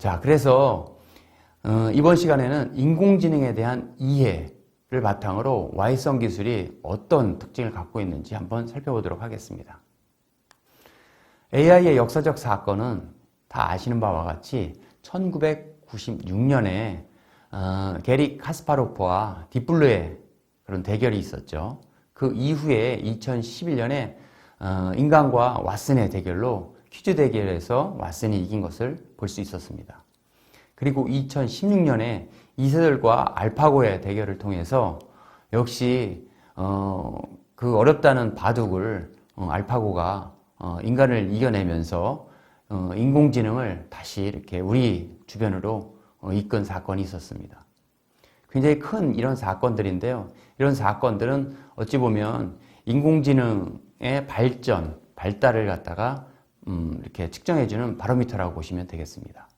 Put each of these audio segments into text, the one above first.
자, 그래서 어, 이번 시간에는 인공지능에 대한 이해를 바탕으로 Y성 기술이 어떤 특징을 갖고 있는지 한번 살펴보도록 하겠습니다. AI의 역사적 사건은 다 아시는 바와 같이 1996년에 어, 게리 카스파로프와 딥블루의 그런 대결이 있었죠. 그 이후에 2011년에 어, 인간과 왓슨의 대결로 퀴즈 대결에서 왓슨이 이긴 것을 볼 수 있었습니다. 그리고 2016년에 이세돌과 알파고의 대결을 통해서 역시 어, 그 어렵다는 바둑을 어, 알파고가 어, 인간을 이겨내면서 어, 인공지능을 다시 이렇게 우리 주변으로 어, 이끈 사건이 있었습니다. 굉장히 큰 이런 사건들인데요. 이런 사건들은 어찌 보면 인공지능의 발전, 발달을 갖다가 음, 이렇게 측정해주는 바로미터라고 보시면 되겠습니다.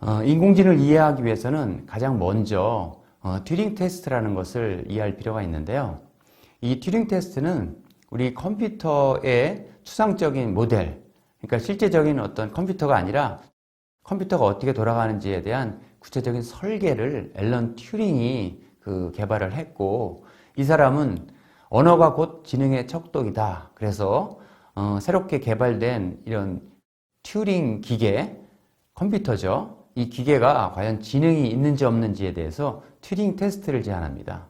어, 인공지능을 이해하기 위해서는 가장 먼저 어, 튜링 테스트라는 것을 이해할 필요가 있는데요. 이 튜링 테스트는 우리 컴퓨터의 추상적인 모델, 그러니까 실제적인 어떤 컴퓨터가 아니라 컴퓨터가 어떻게 돌아가는지에 대한 구체적인 설계를 앨런 튜링이 그 개발을 했고 이 사람은 언어가 곧 지능의 척도이다. 그래서 어, 새롭게 개발된 이런 튜링 기계 컴퓨터죠. 이 기계가 과연 지능이 있는지 없는지에 대해서 튜링 테스트를 제안합니다.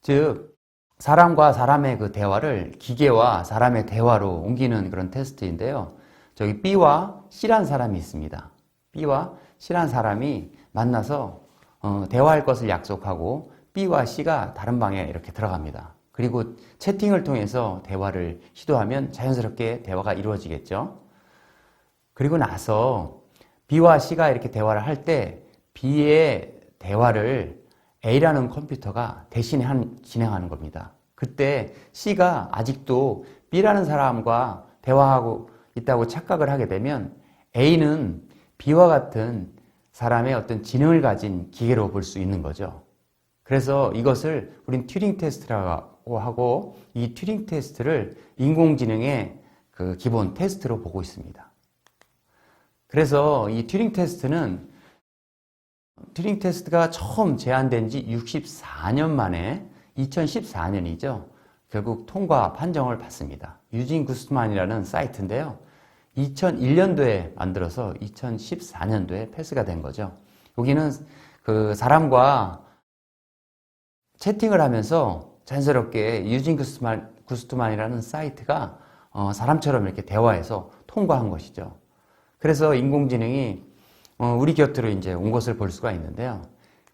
즉 사람과 사람의 그 대화를 기계와 사람의 대화로 옮기는 그런 테스트인데요. 저기 B와 C란 사람이 있습니다. B와 C란 사람이 만나서 어, 대화할 것을 약속하고 B와 C가 다른 방에 이렇게 들어갑니다. 그리고 채팅을 통해서 대화를 시도하면 자연스럽게 대화가 이루어지겠죠. 그리고 나서 B와 C가 이렇게 대화를 할 때 B의 대화를 A라는 컴퓨터가 대신에 한, 진행하는 겁니다. 그때 C가 아직도 B라는 사람과 대화하고 있다고 착각을 하게 되면 A는 B와 같은 사람의 어떤 지능을 가진 기계로 볼 수 있는 거죠. 그래서 이것을 우린 튜링 테스트라고 하고 이 튜링 테스트를 인공지능의 그 기본 테스트로 보고 있습니다. 그래서 이 튜링 테스트는 튜링 테스트가 처음 제안된 지 64년 만에 2014년이죠. 결국 통과 판정을 받습니다. 유진 구스만이라는 사이트인데요. 2001년도에 만들어서 2014년도에 패스가 된 거죠. 여기는 그 사람과 채팅을 하면서 자연스럽게 유진 구스만, 구스트만이라는 사이트가 어, 사람처럼 이렇게 대화해서 통과한 것이죠. 그래서 인공지능이 어, 우리 곁으로 이제 온 것을 볼 수가 있는데요.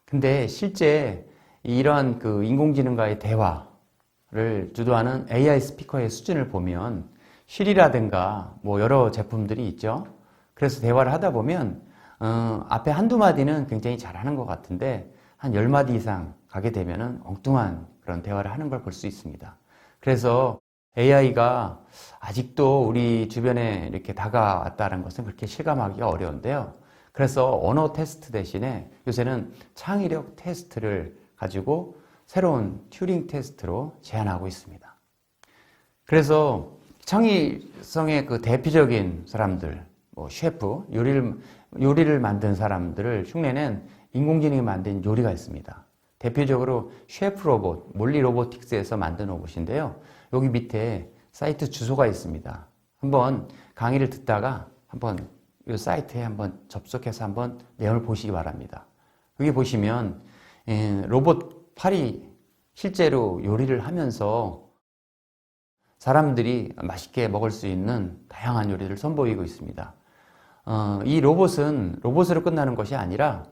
근데 실제 이러한 그 인공지능과의 대화를 주도하는 AI 스피커의 수준을 보면 실이라든가 뭐 여러 제품들이 있죠. 그래서 대화를 하다 보면 어, 앞에 한두 마디는 굉장히 잘하는 것 같은데 한 열 마디 이상 가게 되면은 엉뚱한 그런 대화를 하는 걸 볼 수 있습니다. 그래서 AI가 아직도 우리 주변에 이렇게 다가왔다는 것은 그렇게 실감하기가 어려운데요. 그래서 언어 테스트 대신에 요새는 창의력 테스트를 가지고 새로운 튜링 테스트로 제안하고 있습니다. 그래서 창의성의 그 대표적인 사람들, 뭐 셰프, 요리를, 요리를 만든 사람들을 흉내낸 인공지능이 만든 요리가 있습니다. 대표적으로 셰프 로봇, 몰리 로보틱스에서 만든 로봇인데요. 여기 밑에 사이트 주소가 있습니다. 한번 강의를 듣다가 한번 이 사이트에 한번 접속해서 한번 내용을 보시기 바랍니다. 여기 보시면 예, 로봇 팔이 실제로 요리를 하면서 사람들이 맛있게 먹을 수 있는 다양한 요리를 선보이고 있습니다. 어, 이 로봇은 로봇으로 끝나는 것이 아니라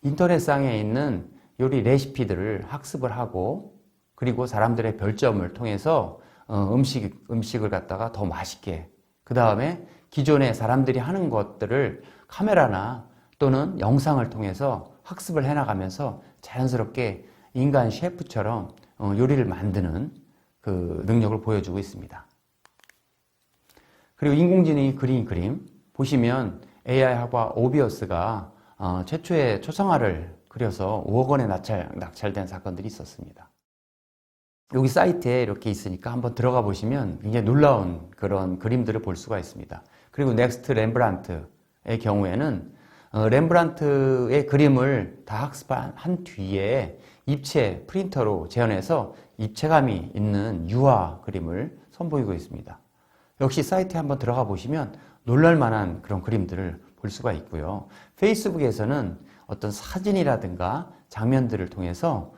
인터넷상에 있는 요리 레시피들을 학습을 하고 그리고 사람들의 별점을 통해서 어, 음식, 음식을 갖다가 더 맛있게 그 다음에 기존에 사람들이 하는 것들을 카메라나 또는 영상을 통해서 학습을 해나가면서 자연스럽게 인간 셰프처럼 어, 요리를 만드는 그 능력을 보여주고 있습니다. 그리고 인공지능이 그린 그림 보시면 AI와 오비어스가 어, 최초의 초상화를 그려서 5억 원에 낙찰, 낙찰된 사건들이 있었습니다. 여기 사이트에 이렇게 있으니까 한번 들어가 보시면 굉장히 놀라운 그런 그림들을 볼 수가 있습니다. 그리고 넥스트 렘브란트의 경우에는 어, 렘브란트의 그림을 다 학습한 뒤에 입체 프린터로 재현해서 입체감이 있는 유화 그림을 선보이고 있습니다. 역시 사이트에 한번 들어가 보시면 놀랄 만한 그런 그림들을 볼 수가 있고요. 페이스북에서는 어떤 사진이라든가 장면들을 통해서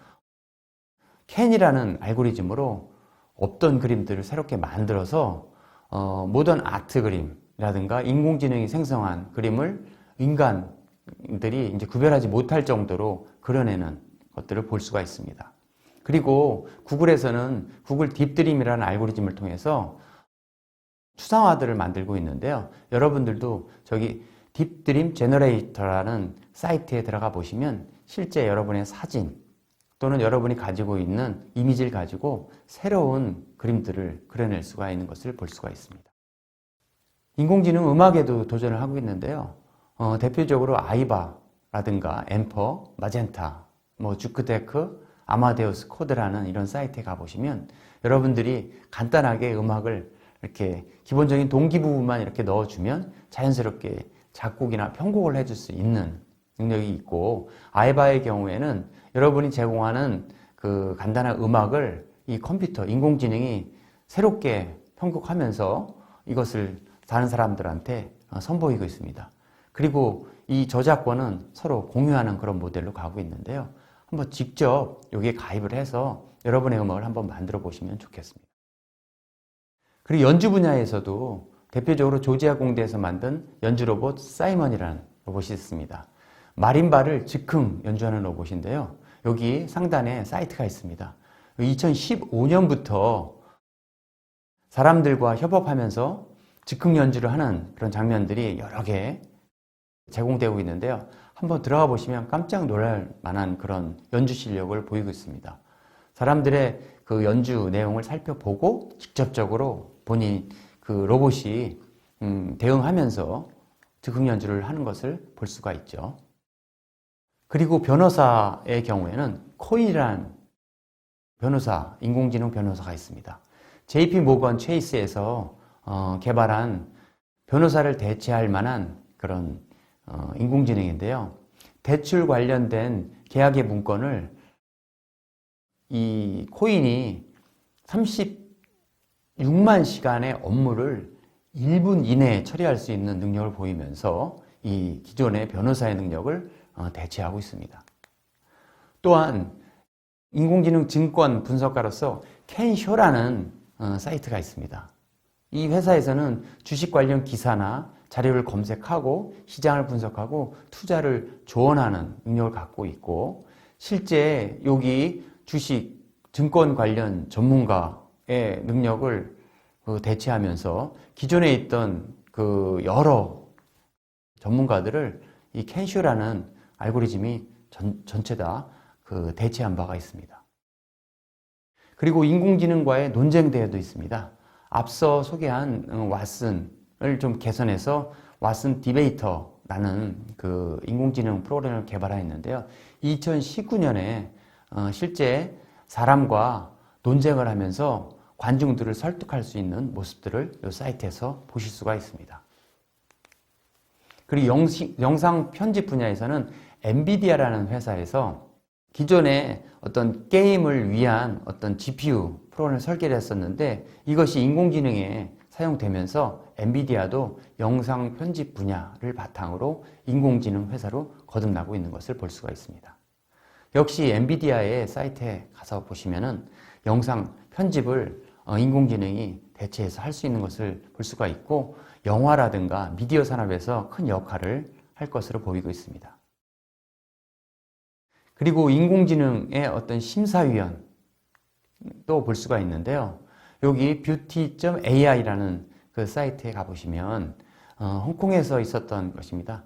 캔이라는 알고리즘으로 없던 그림들을 새롭게 만들어서 어, 모던 아트 그림이라든가 인공지능이 생성한 그림을 인간들이 이제 구별하지 못할 정도로 그려내는 것들을 볼 수가 있습니다. 그리고 구글에서는 구글 딥드림이라는 알고리즘을 통해서 추상화들을 만들고 있는데요. 여러분들도 저기 딥드림 제너레이터라는 사이트에 들어가 보시면 실제 여러분의 사진 또는 여러분이 가지고 있는 이미지를 가지고 새로운 그림들을 그려낼 수가 있는 것을 볼 수가 있습니다. 인공지능 음악에도 도전을 하고 있는데요. 어, 대표적으로 아이바라든가 엠퍼, 마젠타, 뭐 주크테크, 아마데우스 코드라는 이런 사이트에 가보시면 여러분들이 간단하게 음악을 이렇게 기본적인 동기 부분만 이렇게 넣어주면 자연스럽게 작곡이나 편곡을 해줄 수 있는 능력이 있고 아이바의 경우에는 여러분이 제공하는 그 간단한 음악을 이 컴퓨터, 인공지능이 새롭게 편곡하면서 이것을 다른 사람들한테 어, 선보이고 있습니다. 그리고 이 저작권은 서로 공유하는 그런 모델로 가고 있는데요. 한번 직접 여기에 가입을 해서 여러분의 음악을 한번 만들어 보시면 좋겠습니다. 그리고 연주 분야에서도 대표적으로 조지아 공대에서 만든 연주 로봇 사이먼이라는 로봇이 있습니다. 마림바를 즉흥 연주하는 로봇인데요. 여기 상단에 사이트가 있습니다. 2015년부터 사람들과 협업하면서 즉흥 연주를 하는 그런 장면들이 여러 개 제공되고 있는데요. 한번 들어가 보시면 깜짝 놀랄 만한 그런 연주 실력을 보이고 있습니다. 사람들의 그 연주 내용을 살펴보고 직접적으로 본인 그 로봇이 음, 대응하면서 즉흥 연주를 하는 것을 볼 수가 있죠. 그리고 변호사의 경우에는 코이란 변호사, 인공지능 변호사가 있습니다. JP 모건 체이스에서 어, 개발한 변호사를 대체할 만한 그런 어, 인공지능인데요. 대출 관련된 계약의 문건을 이 코인이 36만 시간의 업무를 1분 이내에 처리할 수 있는 능력을 보이면서 이 기존의 변호사의 능력을 어, 대체하고 있습니다. 또한 인공지능 증권 분석가로서 캔쇼라는 어, 사이트가 있습니다. 이 회사에서는 주식 관련 기사나 자료를 검색하고 시장을 분석하고 투자를 조언하는 능력을 갖고 있고 실제 여기 주식 증권 관련 전문가의 능력을 그 대체하면서 기존에 있던 그 여러 전문가들을 이 캔슈라는 알고리즘이 전, 전체 다 그 대체한 바가 있습니다. 그리고 인공지능과의 논쟁 대회도 있습니다. 앞서 소개한 어, 왓슨을 좀 개선해서 왓슨 디베이터라는 그 인공지능 프로그램을 개발하였는데요. 2019년에 어, 실제 사람과 논쟁을 하면서 관중들을 설득할 수 있는 모습들을 이 사이트에서 보실 수가 있습니다. 그리고 영상 편집 분야에서는 엔비디아라는 회사에서 기존에 어떤 게임을 위한 어떤 GPU 프로그램을 설계를 했었는데 이것이 인공지능에 사용되면서 엔비디아도 영상 편집 분야를 바탕으로 인공지능 회사로 거듭나고 있는 것을 볼 수가 있습니다. 역시 엔비디아의 사이트에 가서 보시면은 영상 편집을 어, 인공지능이 대체해서 할 수 있는 것을 볼 수가 있고 영화라든가 미디어 산업에서 큰 역할을 할 것으로 보이고 있습니다. 그리고 인공지능의 어떤 심사위원 또 볼 수가 있는데요. 여기 beauty.ai라는 그 사이트에 가보시면 어, 홍콩에서 있었던 것입니다.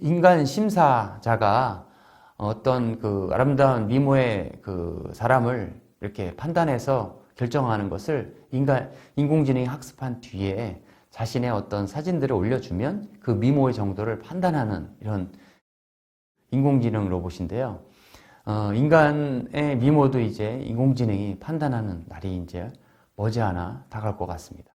인간 심사자가 어떤 그 아름다운 미모의 그 사람을 이렇게 판단해서 결정하는 것을 인간, 인공지능이 학습한 뒤에 자신의 어떤 사진들을 올려주면 그 미모의 정도를 판단하는 이런 인공지능 로봇인데요. 어, 인간의 미모도 이제 인공지능이 판단하는 날이 이제 머지않아 다가올 것 같습니다.